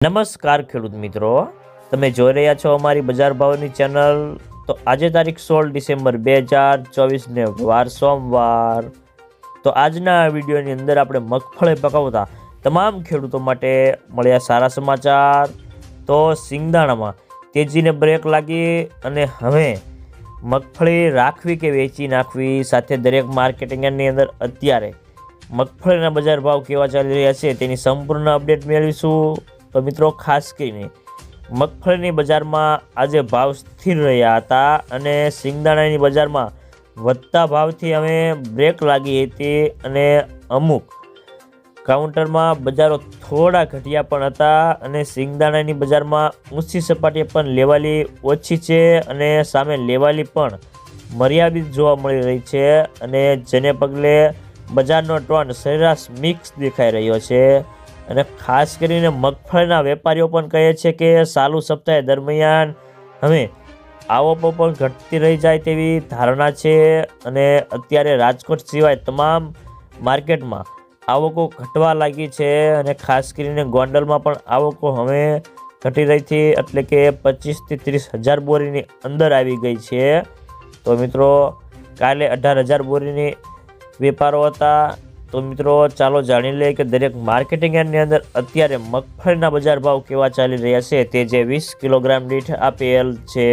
નમસ્કાર ખેડૂત મિત્રો. તમે જોઈ રહ્યા છો અમારી બજાર ભાવની ચેનલ. તો આજે તારીખ સોળ ડિસેમ્બર બે હજાર ચોવીસને વાર સોમવાર. તો આજના વિડીયોની અંદર આપણે મગફળી પકાવતા તમામ ખેડૂતો માટે મળ્યા સારા સમાચાર. તો સિંગદાણામાં તેજીને બ્રેક લાગી અને હવે મગફળી રાખવી કે વેચી નાખવી સાથે દરેક માર્કેટિંગની અંદર અત્યારે મગફળીના બજાર ભાવ કેવા ચાલી રહ્યા છે તેની સંપૂર્ણ અપડેટ મેળવીશું. તો મિત્રો ખાસ કરીને મગફળીની બજારમાં આજે ભાવ સ્થિર રહ્યા હતા અને સિંગદાણાની બજારમાં વધતા ભાવથી અમે બ્રેક લાગી હતી અને અમુક કાઉન્ટરમાં બજારો થોડા ઘટ્યા પણ હતા અને સિંગદાણાની બજારમાં ઊંચી સપાટીએ પણ લેવાલી ઓછી છે અને સામે લેવાલી પણ મર્યાદિત જોવા મળી રહી છે અને જેને પગલે બજારનો ટોન સરેરાશ મિક્સ દેખાઈ રહ્યો છે. અને ખાસ કરીને મગફળીના વેપારીઓ પણ કહે છે કે ચાલુ સપ્તાહ દરમિયાન હવે આવકો પણ ઘટતી રહી જાય તેવી ધારણા છે અને અત્યારે રાજકોટ સિવાય તમામ માર્કેટમાં આવકો ઘટવા લાગી છે અને ખાસ કરીને ગોંડલમાં પણ આવકો હવે ઘટી રહી હતી એટલે કે પચીસથી ત્રીસ હજાર બોરીની અંદર આવી ગઈ છે. તો મિત્રો, કાલે અઢાર હજાર બોરીની વેપારો હતા. તો મિત્રો, ચાલો જાણી લઈએ કે દરેક માર્કેટિંગ યાર્ડની અંદર અત્યારે મગફળીના બજાર ભાવ કેવા ચાલી રહ્યા છે? તે જે વીસ કિલોગ્રામ દીઠ આપેલ છે.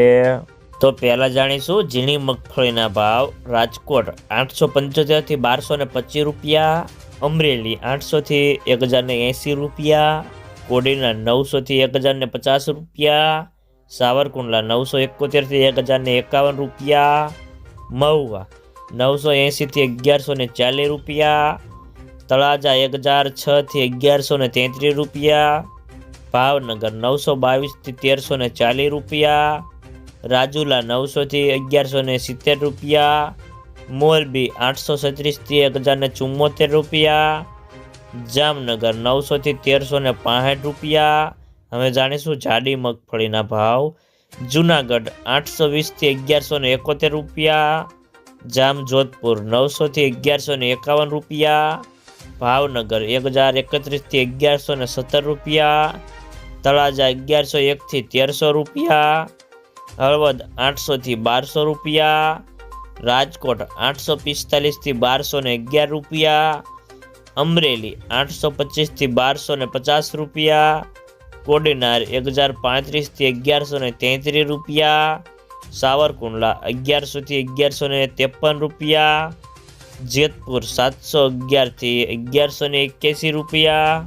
તો પહેલાં જાણીશું, ઝીણી મગફળીના ભાવ. રાજકોટ આઠસો પંચોતેરથી બારસો ને પચીસ રૂપિયા. અમરેલી આઠસોથી એક હજારને એંસી રૂપિયા. કોડીના નવસોથી એક હજારને પચાસ રૂપિયા. સાવરકુંડલા નવસો એકોતેરથી એક હજારને એકાવન રૂપિયા. મહુવા નવસો એંશીથી અગિયારસો ને ચાલીસ રૂપિયા, તળાજા એક હજાર છથી અગિયારસો ને તેત્રીસ રૂપિયા, ભાવનગર નવસો બાવીસથી તેરસો ને ચાલીસ રૂપિયા, રાજુલા નવસોથી અગિયારસો ને સિત્તેર રૂપિયા, મોરબી આઠસો છત્રીસથી એક હજાર ને ચુમ્મોતેર રૂપિયા, જામનગર નવસોથી તેરસો ને પાંસઠ રૂપિયા. હવે જાણીશું જાડી મગફળીના ભાવ. જુનાગઢ આઠસો વીસથી અગિયારસો ને એકોતેર રૂપિયા જામ જોધપુર નવસોથી અગિયારસો ને એકાવન રૂપિયા, ભાવનગર એક હજાર એકત્રીસથી અગિયારસો ને સત્તર રૂપિયા, તળાજા અગિયારસો એકથી તેરસો રૂપિયા, હળવદ આઠસોથી બારસો રૂપિયા, રાજકોટ આઠસો પિસ્તાલીસથી બારસો ને અગિયાર રૂપિયા, અમરેલી આઠસો પચીસથી બારસો ને પચાસ રૂપિયા, કોડીનાર એક હજાર પાંત્રીસથી અગિયારસો ને તેત્રીસ રૂપિયા સાવરકુંડલા અગિયારસોથી અગિયારસો ને ત્રેપન રૂપિયા જેતપુર સાતસો અગિયારથી અગિયારસો ને એક્યાસી રૂપિયા